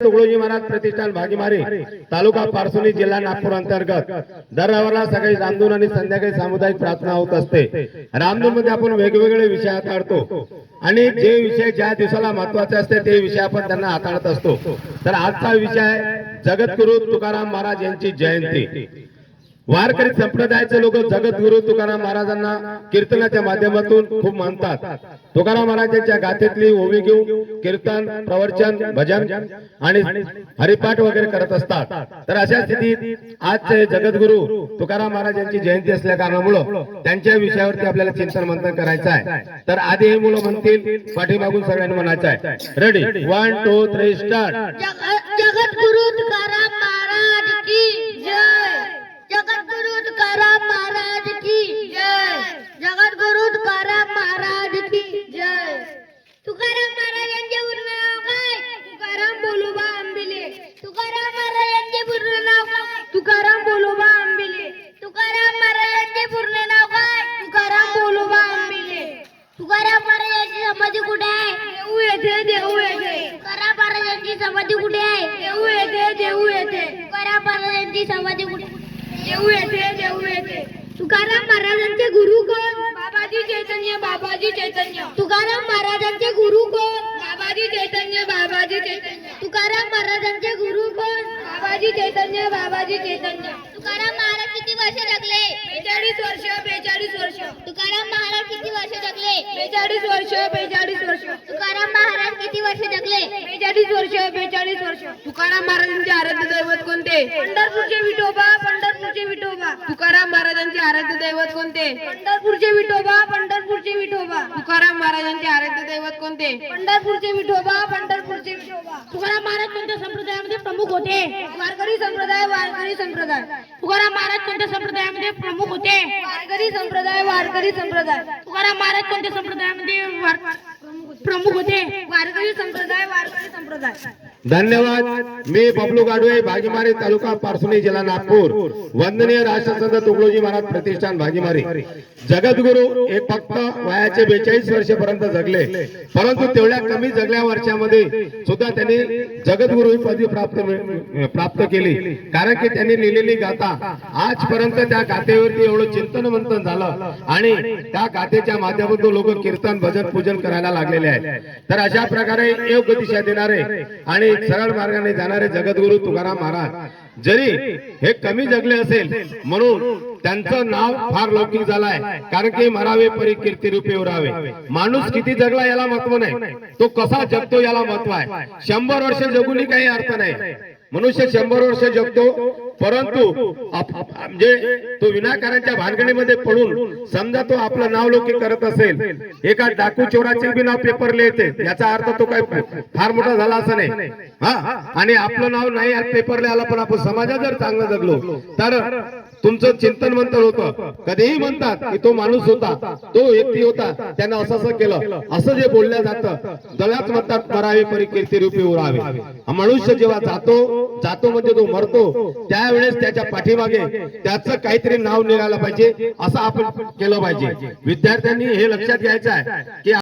तुकडोजी महाराज प्रतिष्ठान भागीमारी तालुका पारसोली जिल्हा नागपूर अंतर्गत. दरवाला सकाळी रामधून आणि संध्याकाळी सामुदायिक प्रार्थना होत असते. रामधून मध्ये आपण वेगवेगळे विषय हाताळतो. आणि जे विषय ज्या दिवसाला महत्त्वाचे असते ते विषय आपण त्यांना हाताळत असतो. तर आजचा विषय आहे जगद्गुरु तुकाराम महाराज यांची जयंती. वारकरी संप्रदायाचे लोक जगद्गुरु तुकाराम महाराजांना कीर्तनाच्या माध्यमातून खूप मानतात. तुकाराम महाराजांच्या गाथेतली ओवी घेऊन कीर्तन प्रवचन भजन आणि हरिपाठ वगैरे करत असतात. तर अशा स्थितीत आजचे जगद्गुरु तुकाराम महाराजांची जयंती असल्या कारणामुळं त्यांच्या विषयावरती आपल्याला चिंतन मंथन करायचं आहे. तर आधी हे मुलं म्हणतील पाठीमागून सगळ्यांनी म्हणायचं आहे. Ready one two three start Jagadguru Tukaram Maharaj की. समाधी कुठे आहे? देऊ येथे देऊ येथे. तुकाराम महाराजांची समाधी कुठे? देऊ येथे देऊ येथे. तुकाराम महाराजांचे गुरु कोण? बाबाजी चैतन्य बाबाजी चैतन्य. तुकाराम महाराजांचे गुरु कोण? बाबाजी चैतन्य बाबाजी चैतन्य. तुकाराम महाराजांचे गुरु कोण? बाबाजी चैतन्य बाबाजी चैतन्य. तुकाराम महाराज किती वर्ष जगले? बेचाळीस वर्ष बेचाळीस वर्ष. तुकाराम महाराज किती वर्ष जगले? बेचाळीस वर्ष बेचाळीस वर्ष तुकाराम महाराज किती वर्ष जगले. बेचाळीस वर्ष बेचाळीस वर्ष. तुकाराम महाराजांचे आराध्य दैवत कोणते? पंढरपूरचे विठोबा पंढरपूरचे विठोबा. तुकाराम महाराजांचे आराध्य दैवत कोणते? पंढरपूरचे विठोबा पंढरपूरचे विठोबा. तुकाराम महाराजांचे आराध्य दैवत कोणते? पंढरपूरचे विठोबा पंढरपूरचे विठोबा. तुकाराम महाराज कोणत्या संप्रदायामध्ये प्रमुख होते? वारकरी संप्रदाय वारकरी संप्रदाय. तुकाराम महाराज कोणत्या संप्रदायामध्ये प्रमुख होते? वारकरी संप्रदाय वारकरी संप्रदाय. तुकाराम महाराज कोणत्या संप्रदायामध्ये वार- प्रमुख होते वारकरी संप्रदाय वारकरी संप्रदाय धन्यवाद. मी बबलू गाडवे भागीमारी तालुका पारसोली जिल्हा नागपूर. वंदनीय राष्ट्रसंत तुकडोजी महाराज प्रतिष्ठान भागीमारी. जगद्गुरु एक फक्त वयाचे बेचाळीस वर्षापर्यंत जगले. परंतु तेवढ्या कमी जगल्या वर्षामध्ये सुद्धा त्यांनी जगद्गुरु ही पदवी प्राप्त प्राप्त केली. कारण की त्यांनी लिहिलेली गाथा आजपर्यंत त्या गाथेवरती एवढं चिंतन मंथन झालं आणि त्या गाथेच्या माध्यमातून लोक कीर्तन भजन पूजन करायला लागलेले आहेत. तर अशा प्रकारे योग्य दिशा देणारे आणि सरळ मार्गाने जाणारे जगद्गुरु तुकाराम महाराज. जरी हे कमी जगले असेल म्हणून त्यांचं नाव फार लौकिक झालाय. कारण की मरावे परी कीर्ती रूपे उरावे. माणूस किती जगला याला महत्त्व नाही. तो कसा जगतो याला महत्त्व आहे. शंभर वर्ष जगूनही काही अर्थ नाही. मनुष्य शंभर वर्ष जगतो परंतु म्हणजे तो विनाकारांच्या भानगडीमध्ये पडून समजा तो आपलं नाव करत असेल एका डाकू चोराचे बी नाव पेपरले येते याचा अर्थ तो काय फार मोठा झाला असं नाही. हा? आणि आपलं नाव नाही पेपरला आला पण आपण समाजात जर चांगलं जगलो तर तुमचं चिंतन मंथन होतं. कधीही म्हणतात की तो माणूस होता तो व्यक्ती होता त्यांना असं असं केलं असं जे बोलल्या जातं दलाच म्हणतात परावे परी कीर्ती रूपी उरावे. मनुष्य जेव्हा जातो जातो म्हणजे तो मरतो. त्यावेळेस त्याच्या पाठीमागे त्याचं काहीतरी नाव निघालं पाहिजे असं आपण केलं पाहिजे. विद्यार्थ्यांनी हे लक्षात घ्यायचं आहे की